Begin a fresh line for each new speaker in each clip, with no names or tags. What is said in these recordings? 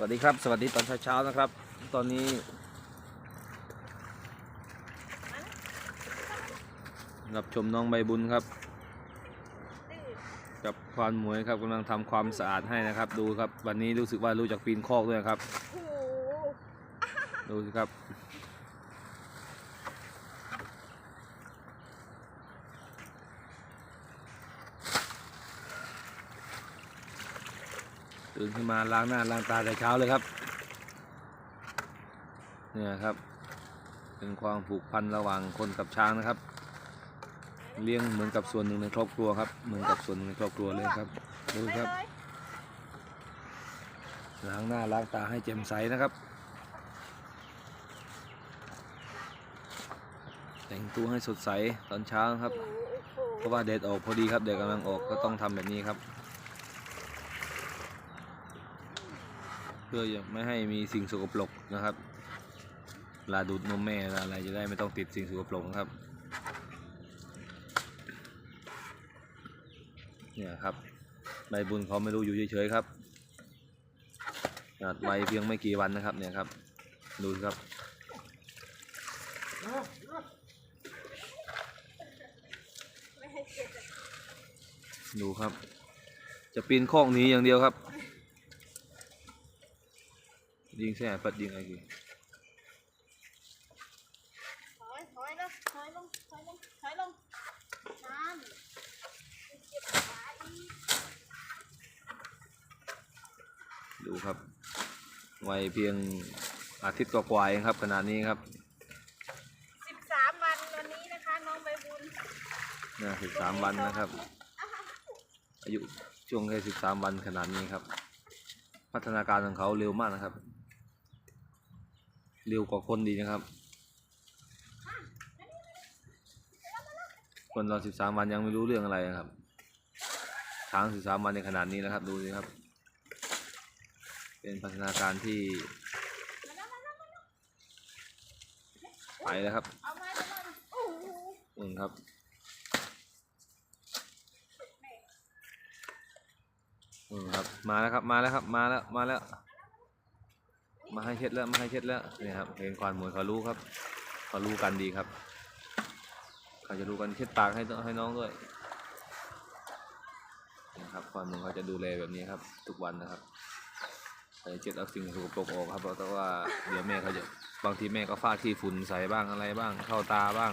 วัสดีครับ สวัสดีตอนเช้าๆนะครับ ตอนนี้ รับชมน้องใบบุญครับ กับควานหมวยครับกำลังทำความสะอาดให้นะครับ ดูครับ วันนี้รู้สึกว่ารู้จักปีนคอกด้วยครับ ดูสิครับ ตื่นขึ้นมาล้างหน้าล้างตาแต่เช้าเลยครับ เนี่ยครับ เป็นความผูกพันระหว่างคนกับช้างนะครับ เลี้ยงเหมือนกับส่วนหนึ่งในครอบครัวครับ เหมือนกับส่วนหนึ่งในครอบครัวเลยครับ ดูครับ
ล้า
งหน้าล้างตาให้แจ่มใสนะครับ แต่งตัวให้สดใสตอนเช้าครับ เพราะว่าแดดออกพอดีครับแดดกำลังออกก็ต้องทำแบบนี้ครับ เพื่อไม่ให้มีสิ่งสกปรกนะครับเวลาดูดนมแม่อะไรจะได้ไม่ต้องติดสิ่งสกปรกนะครับเนี่ยครับใบบุญเขาไม่รู้อยู่เฉยๆครับขนาดใบเพียงไม่กี่วันนะครับเนี่ยครับ ดูครับดูครับ จะปีนคอกหนี้อย่างเดียวครับ ยิงแส่ปัดยิงอะไรกี่
ถอยถอยลงถอยลงถอยลงถอยลงนั่นเจ็บขาอีก
ดูครับวัยเพียงอาทิตย์กว่าๆเองครับขนาดนี้ครับ
สิบสามวันวันนี้นะคะ น้องใบบุญ
นะสิบสามวันนะครับ อายุช่วงแค่สิบสามวันขนาดนี้ครับ พัฒนาการของเขาเร็วมากนะครับ เร็วกว่าคนดีนะครับคนราสิบสามวันยังไม่รู้เรื่องอะไรนะครับช้างสิบสามวันในขนาดนี้นะครับ ดูสิครับ เป็นพัฒนาการที่ไปแล้วครับ
เอาไม้ไปเลยโอ้โห
อืมครับอืมครับ มาแล้วครับ มาแล้วครับ มาแล้ว มาแล้ว มาให้เช็ดแล้วมาให้เช็ดแล้วนี่ครับเห็นควานมวยเขารู้ครับเขารู้กันดีครับเขาจะรู้กันเช็ดปากให้ให้น้องด้วยนะครับควานมวยเขาจะดูแลแบบนี้ครับ ทุกวันนะครับใส่เช็ดเอาสิ่งสกปรกออกครับเพราะว่าเดี๋ยวแม่เขาจะบางทีแม่ก็ฟาดที่ฝุ่นใส่บ้างอะไรบ้างเข้าตาบ้าง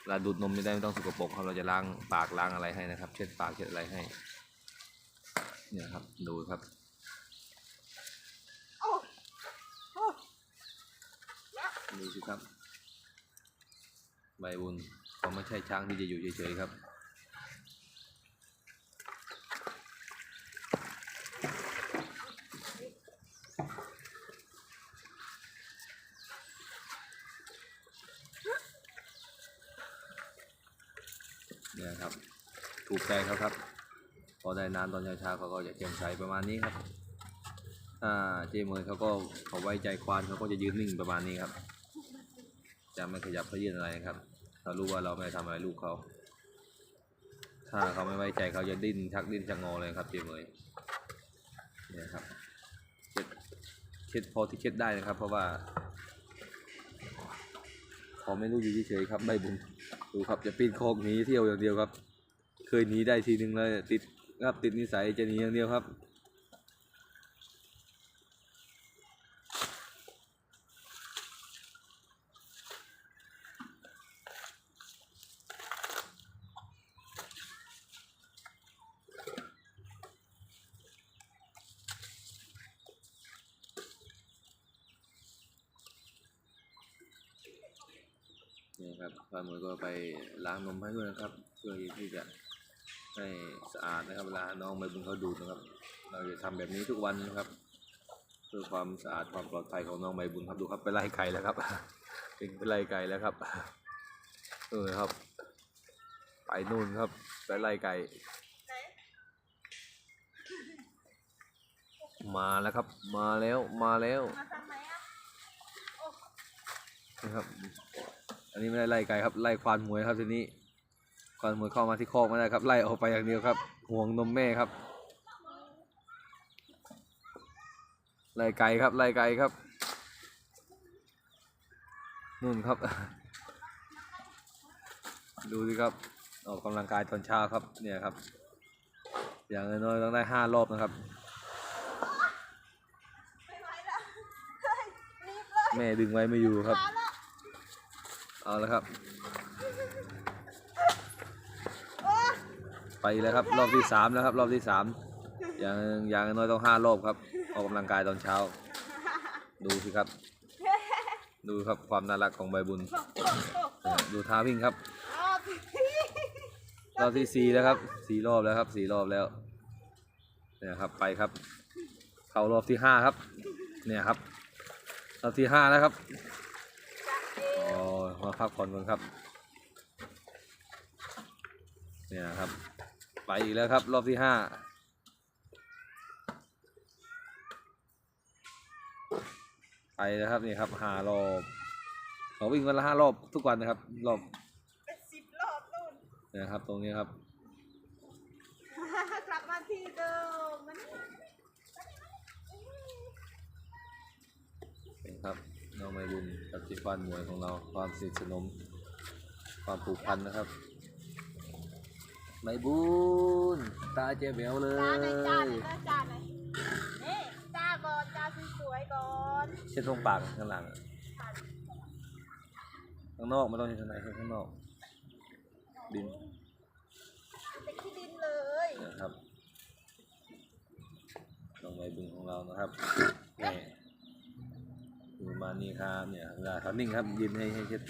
เวลาดูดนมไม่ได้ไม่ต้องสกปรกครับเราจะล้างปากล้างอะไรให้นะครับ เช็ดปากเช็ดอะไรให้เนี่ยครับดูครับ
โอ้โอ้
ดูสิครับ ใบบุญเขาไม่ใช่ช้างที่จะอยู่เฉยๆครับเนี่ยครับ ถูกใจเขาครับ พอได้นานตอนเช้าๆเขาก็จะเจียมใสประมาณนี้ครับอ่าเจมเมยเขาก็เขาไว้ใจควานเขาก็จะยืนนิ่งประมาณนี้ครับ จะไม่ขยับเขยื้อนอะไรนะครับเขารู้ว่าเราไม่ทำอะไรลูกเขา ถ้าเขาไม่ไว้ใจเขาจะดิ้นชักดิ้นชักงอเลยครับเจเมยเนี่ยครับเช็ดเช็ดพอที่เช็ดได้นะครับ เพราะว่าเขาไม่รู้อยู่เฉยครับใบบุญดูครับจะปีนโคกหนีเที่ยวอย่างเดียวครับ เคยหนีได้ทีหนึ่งเลยติดครับติดนิสัยจะหนีอย่างเดียวครับ นี่ครับปลาหมวยก็ไปล้างนมให้ด้วยนะครับ เพื่อที่จะให้สะอาดนะครับเวลาน้องใบบุญเขาดูดนะครับ เราจะทำแบบนี้ทุกวันนะครับเพื่อความสะอาดความปลอดภัยของน้องใบบุญครับดูครับไปไล่ไก่แล้วครับเป็นไปไล่ไก่แล้วครับเออครับ ไปนู่นครับไปไล่ไก่
ไหน
มาแล้วครับ มาแล้วมาแล้ว
มาทางไหนอะโอ้
นะครับอั นนี้ไม่ได้ไล่ไก่ครับไล่ควานหมวยครับทีนี้ควานหมวยเข้ามาที่คอกไม่ได้ครับไล่ออกไปอย่างเดียวครับ ห่วงนมแม่ครับไล่ไก่ครับไล่ไก่ครับนู่นครับ ดูสิครับออกกำลังกายตอนเช้าครับเนี่ยครับ อย่างน้อยๆต้องได้ห้ารอบนะครับ
ไม่ไหวแล้วเฮ้ยรีบเลย
แม่ดึงไว้ไม่อยู่ครับ
มาแล้ว
เอาแล้วครับ
โอ้
ไปแล้วครับรอบที่สามแล้วครับ รอบที่สามอย่างอย่างน้อยต้องห้ารอบครับออกกำลังกายตอนเช้า ดูสิครับ ดูครับความน่ารักของใบบุญ
โอ้โอ้โอ้โอ้
ดูท่าวิ่งครับ
รอบที่
รอบที่สี่แล้วครับสี่รอบแล้วครับสี่รอบแล้วเนี่ยครับไปครับ เข้ารอบที่ห้าครับ เนี่ยครับรอบที่ห้าแล้วครับอ๋อ มาพักผ่อนก่อนครับ เนี่ยครับ ไปอีกแล้วครับ รอบที่ห้าไปแล้วครับนี่ครับห้ารอบเขาวิ่งวันละห้ารอบทุกวันนะครับ รอบ
เป็นสิบรอบนู่น
เนี่ยครับ ตรงนี้ครับ
กลับมาที่เดิมมัน
เป็นครับ น้องใบบุญกับที่ฟันมวยของเราความสนิทสนม ความผูกพันนะครับใบบุญตาเจ๊แหววเล
จ้าหน่อยจ้าห
ย
น่อยนะจ้าหน่อยนี่จ้าก่อนจ้าสวยๆก่อน
เช็ดตรงปากข้างหลังอะข้างนอกไม่ต้องเช็ดข้างในเช็ดข้างนอกดิน
เป็นที่ดินเลย
นะครับน้องใบบุญของเรานะครับนี่อยู่ ประมาณนี้ครับเนี่ยเวลาเขานิ่งครับยืนให้ให้เช็ด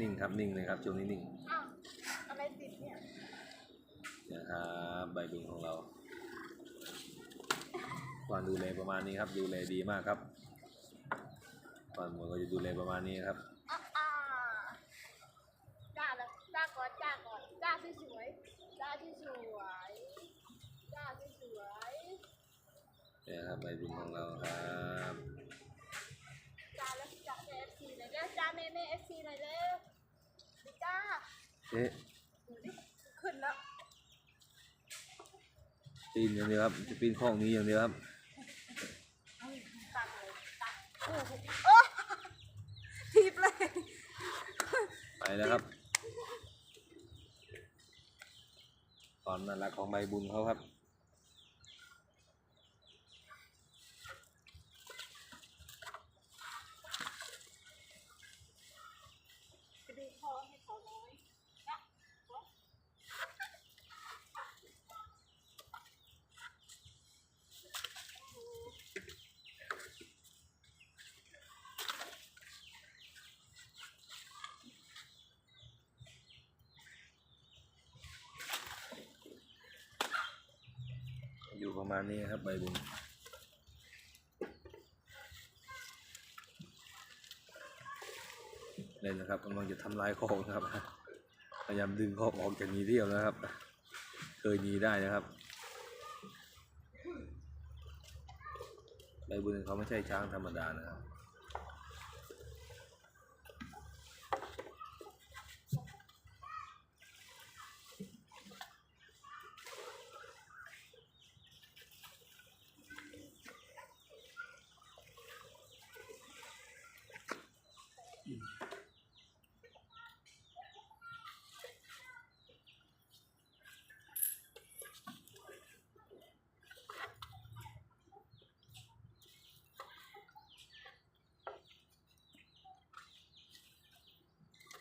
นิ่งครับนิ่งเลยครับช่วงนี้นิ่ง
อ้าวอะไรติดเนี่ย
นะครับใบบุญของเราความดูแลประมาณนี้ครับดูแลดีมากครับความหมวยก็จะดูแลประมาณนี้ครับ
อะอ่าจ้าเลยจ้าก่อนจ้าก่อนจ้าที่สวยจ้าที่สวยจ้าที่สวย
เนี่ยครับใบบุญของเราครับ
จ้าแล้วจ้าเอฟซีหน่อย เร็วจ้าเมเมเอฟซีหน่อยเร็วดิจ้า
เอ๊ะ
ดูดิขึ้นแล้ว
ปีนอย่างเดียวครับจะปีนข้องนี้อย่างเดียวครับ
ตักเลยตักโอ้โหโอ้ทีบเลย
ไปแล้วครับความน่ารักของใบบุญเขาครับ
ไปดูคอให้เขาน้อยนะ
อยู่ ประมาณนี้ครับใบบุญเลยนะครับกำลังจะทำลายคอกนะครับ พยายามดึงคอกออกจากนีเที่ยวนะครับ เคยหนีได้นะครับใบบุญเขาไม่ใช่ช้างธรรมดานะครับ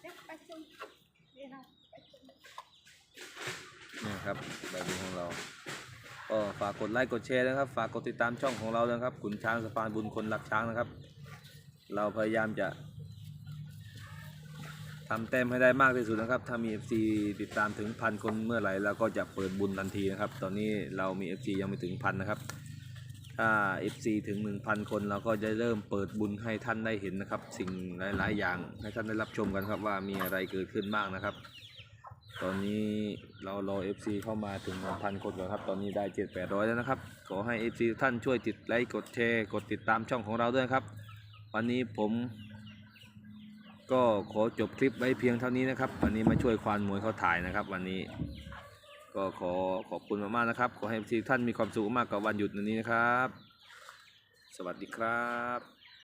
เดี๋ยวไปชมเดี๋ยวนะไปชม
ครับใบบุญของเราก็ฝากกดไลค์กดแชร์นะครับ ฝากกดติดตามช่องของเราด้วยนะครับขุนช้างสะพานบุญคนรักช้างนะครับ เราพยายามจะทำแต้มให้ได้มากที่สุดนะครับ ถ้ามี FC ติดตามถึงพันคนเมื่อไหร่เราก็จะเปิดบุญทันทีนะครับ ตอนนี้เรามี FC ยังไม่ถึงพันนะครับ ถ้า FC ถึง 1,000 คนเราก็จะเริ่มเปิดบุญให้ท่านได้เห็นนะครับ สิ่งหลาย ๆ อย่างให้ท่านได้รับชมกันครับว่ามีอะไรเกิดขึ้นบ้างนะครับ ตอนนี้เรารอ FC เข้ามาถึง1,000 คนก่อนครับ ตอนนี้ได้ 7 800 แล้วนะครับ ขอให้ FC ท่านช่วยติดไลค์กดแชร์กดติดตามช่องของเราด้วยครับ วันนี้ผม ก็ขอจบคลิปไว้เพียงเท่านี้นะครับ วันนี้มาช่วยควานมวยเขาถ่ายนะครับ วันนี้ ก็ขอขอบคุณมากๆนะครับ ขอให้ FC ท่านมีความสุขมากกับวันหยุดนี้นะครับ สวัสดีครับ